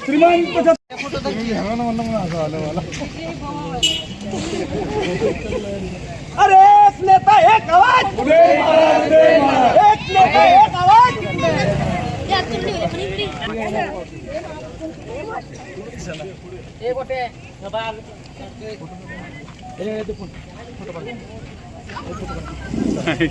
श्रीमंत अरे एक नेता एक आवाज एक नेता एक आवाज ए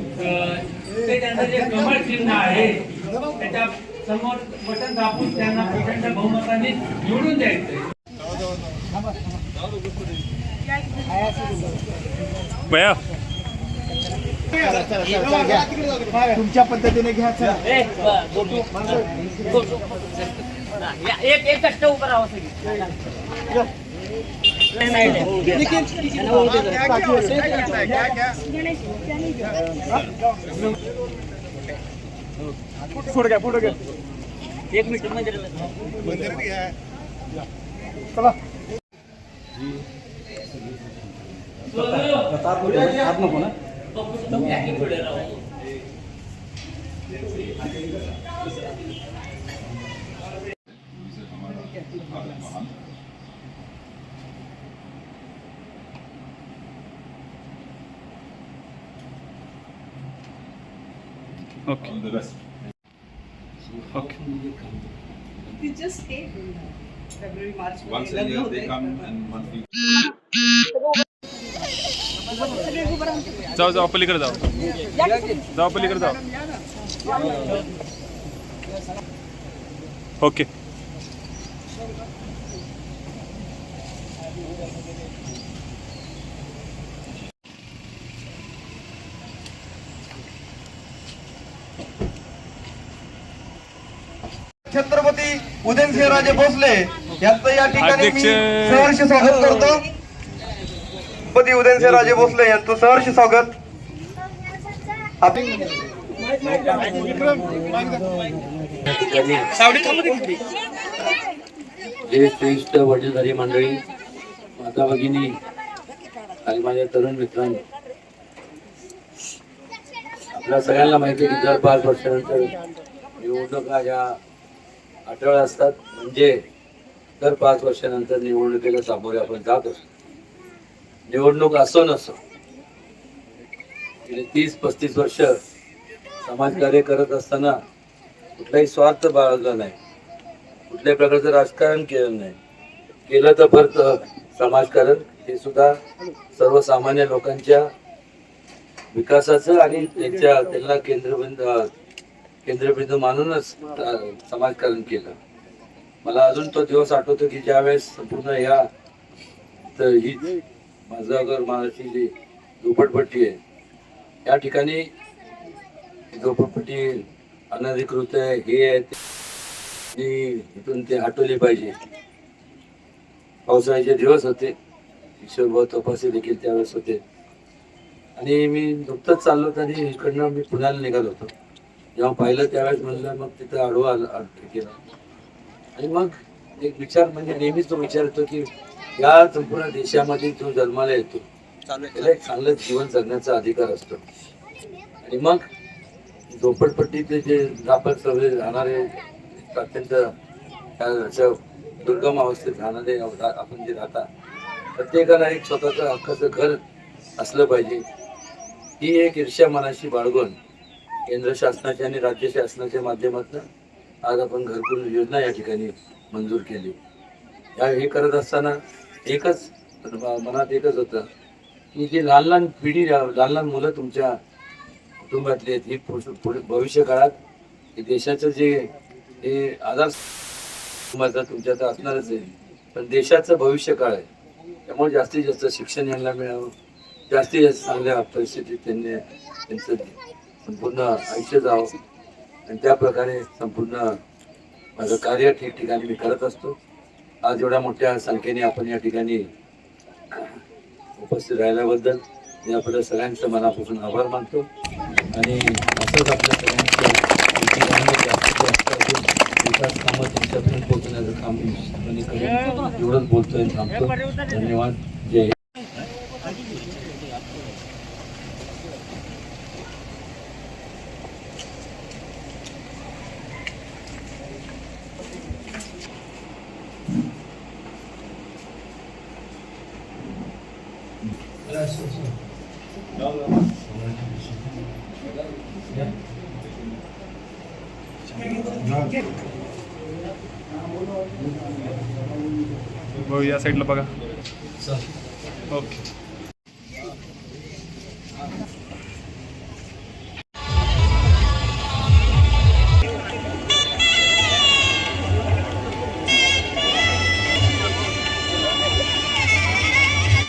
त्यांचं जे कमळ चिन्ह आहे त्याच्यासमोर बटन दाबून त्यांना प्रचंड बहुमताने निवडून द्यायचं भैया. तुमच्या पद्धतीने घ्या चला. एक एक कट्ट उभं राहावं सगळी पुढे घ्या पुढे घ्या एक मिनिट मंदिरात चला Okay okay We just came in February, March. Once a year they come and monthly. जाऊ जाऊ पलीकडे जाऊ जाऊ पलीकडे जाऊ ओके छत्रपती उदयनसिंहराजे भोसले यांचं या ठिकाणी मी. सहर्ष स्वागत करतो छत्रपती उदयनसिंहराजे भोसले यांचं सहर्ष स्वागत जे श्रेष्ठ वडीलधारी मंडळी माता भगिनी आणि माझ्या तरुण मित्रांनो आपल्या सगळ्यांना माहिती आहे की दर पाच वर्षानंतर निवडणुका ह्या अठरा असतात. म्हणजे दर पाच वर्षानंतर निवडणुकीला सामोरे आपण जात असतो निवडणूक असो नसो. गेले तीस पस्तीस वर्ष समाजकार्य करत असताना कुठलाही स्वार्थ बाळगला नाही. कुठल्याही प्रकारचं राजकारण केलं नाही. केलं तर फक्त समाजकारण. हे सुद्धा सर्वसामान्य लोकांच्या विकासाचं आणि त्यांच्या त्यांना केंद्रबिंदू केंद्रबिंदू मानूनच समाजकारण केलं. मला अजून तो दिवस आठवतो की ज्यावेळेस संपूर्ण या तर ही माझं घर जी झोपडपट्टी आहे या ठिकाणी झोपडपट्टी अनधिकृत आहे हे आहे ते ती इथून ते हटवली पाहिजे. पावसाळ्याचे दिवस होते ईश्वरभाऊ तपासे देखील त्यावेळेस होते. आणि मी नुकतंच चाललो आणि इकडनं मी पुण्याला निघालो होतो. जेव्हा पाहिलं त्यावेळेस म्हणलं मग तिथं आडवा केलं. आणि मग एक विचार म्हणजे नेहमीच तो विचार येतो की या संपूर्ण देशामध्ये जो जन्माला येतो त्याला एक चांगलं जीवन जगण्याचा अधिकार असतो. आणि मग झोपडपट्टीतले जे आपण सगळे राहणारे अत्यंत दुर्गम अवस्थेत राहणारे आपण जे राहता प्रत्येकाला एक स्वतःचं हक्काचं घर असलं पाहिजे. ही एक ईर्ष्या मनाशी बाळगून केंद्र शासनाच्या आणि राज्य शासनाच्या माध्यमातून आज आपण घरकुल योजना या ठिकाणी मंजूर केली. या हे करत असताना एकच मनात एकच होतं की जी लहान लहान पिढी लहान लहान मुलं तुमच्या कुटुंबातली आहेत ही पुढ- पुढे भविष्य काळात देशाचं जे हे आधार कुटुंबाचा तुमच्या तर असणारच आहे. पण देशाचं भविष्य काळ आहे. त्यामुळे जास्तीत जास्त शिक्षण यांना मिळावं. जास्तीत जास्त चांगल्या परिस्थितीत त्यांनी त्यांचं संपूर्ण आयुष्य जावं. आणि त्या प्रकारे संपूर्ण माझं कार्य ठिकठिकाणी मी करत असतो. आज एवढ्या मोठ्या संख्येने आपण या ठिकाणी उपस्थित राहिल्याबद्दल मी आपल्या सगळ्यांचं मनापासून आभार मानतो. आणि असंच आपल्या सगळ्यांचं जास्तीत जास्त अजून विकास कामं त्यांच्यापर्यंत पोहोचण्याचं काम मी निश्चितपणे एवढंच बोलतोय थांबतो. धन्यवाद. भाऊ या साईडला बघा. ओके